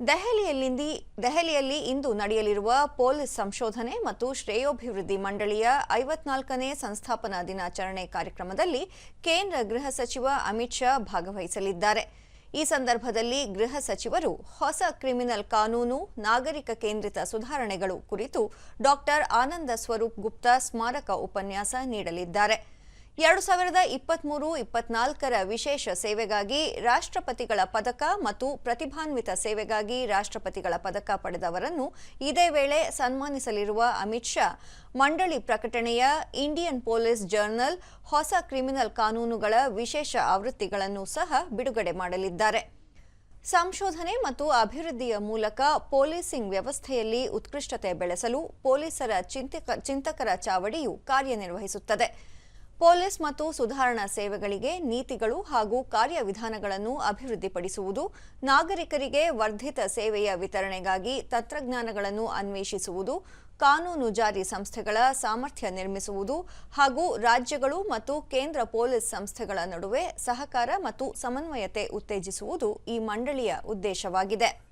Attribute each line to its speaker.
Speaker 1: ದೆಹಲಿಯಲ್ಲಿ ದೆಹಲಿಯಲ್ಲಿ ಇಂದು ನಡೆಯಲಿರುವ ಪೊಲೀಸ್ ಸಂಶೋಧನೆ ಮತ್ತು ಶ್ರೇಯೋಭಿವೃದ್ಧಿ ಮಂಡಳಿಯ ಐವತ್ನಾಲ್ಕನೇ ಸಂಸ್ಥಾಪನಾ ದಿನಾಚರಣೆ ಕಾರ್ಯಕ್ರಮದಲ್ಲಿ ಕೇಂದ್ರ ಗೃಹ ಸಚಿವ ಅಮಿತ್ ಶಾ ಭಾಗವಹಿಸಲಿದ್ದಾರೆ. ಈ ಸಂದರ್ಭದಲ್ಲಿ ಗೃಹ ಸಚಿವರು ಹೊಸ ಕ್ರಿಮಿನಲ್ ಕಾನೂನು, ನಾಗರಿಕ ಕೇಂದ್ರಿತ ಸುಧಾರಣೆಗಳು ಕುರಿತು ಡಾಕ್ಟರ್ ಆನಂದ ಸ್ವರೂಪ್ ಗುಪ್ತಾ ಸ್ಮಾರಕ ಉಪನ್ಯಾಸ ನೀಡಲಿದ್ದಾರೆ. ಎರಡು ಸಾವಿರದ ಇಪ್ಪತ್ಮೂರು ಇಪ್ಪತ್ನಾಲ್ಕರ ವಿಶೇಷ ಸೇವೆಗಾಗಿ ರಾಷ್ಟ್ರಪತಿಗಳ ಪದಕ ಮತ್ತು ಪ್ರತಿಭಾನ್ವಿತ ಸೇವೆಗಾಗಿ ರಾಷ್ಟ್ರಪತಿಗಳ ಪದಕ ಪಡೆದವರನ್ನು ಇದೇ ವೇಳೆ ಸನ್ಮಾನಿಸಲಿರುವ ಅಮಿತ್ ಶಾ, ಮಂಡಳಿ ಪ್ರಕಟಣೆಯ ಇಂಡಿಯನ್ ಪೊಲೀಸ್ ಜರ್ನಲ್ ಹೊಸ ಕ್ರಿಮಿನಲ್ ಕಾನೂನುಗಳ ವಿಶೇಷ ಆವೃತ್ತಿಗಳನ್ನು ಸಹ ಬಿಡುಗಡೆ ಮಾಡಲಿದ್ದಾರೆ. ಸಂಶೋಧನೆ ಮತ್ತು ಅಭಿವೃದ್ಧಿಯ ಮೂಲಕ ಪೊಲೀಸಿಂಗ್ ವ್ಯವಸ್ಥೆಯಲ್ಲಿ ಉತ್ಕೃಷ್ಟತೆ ಬೆಳೆಸಲು ಪೊಲೀಸರ ಚಿಂತಕ ಚಿಂತಕರ ಚಾವಡಿಯು ಕಾರ್ಯನಿರ್ವಹಿಸುತ್ತದೆ. ಪೊಲೀಸ್ ಮತ್ತು ಸುಧಾರಣಾ ಸೇವೆಗಳಿಗೆ ನೀತಿಗಳು ಹಾಗೂ ಕಾರ್ಯವಿಧಾನಗಳನ್ನು ಅಭಿವೃದ್ಧಿಪಡಿಸುವುದು, ನಾಗರಿಕರಿಗೆ ವರ್ಧಿತ ಸೇವೆಯ ವಿತರಣೆಗಾಗಿ ತಂತ್ರಜ್ಞಾನಗಳನ್ನು ಅನ್ವೇಷಿಸುವುದು, ಕಾನೂನು ಜಾರಿ ಸಂಸ್ಥೆಗಳ ಸಾಮರ್ಥ್ಯ ನಿರ್ಮಿಸುವುದು ಹಾಗೂ ರಾಜ್ಯಗಳು ಮತ್ತು ಕೇಂದ್ರ ಪೊಲೀಸ್ ಸಂಸ್ಥೆಗಳ ನಡುವೆ ಸಹಕಾರ ಮತ್ತು ಸಮನ್ವಯತೆ ಉತ್ತೇಜಿಸುವುದು ಈ ಮಂಡಳಿಯ ಉದ್ದೇಶವಾಗಿದೆ.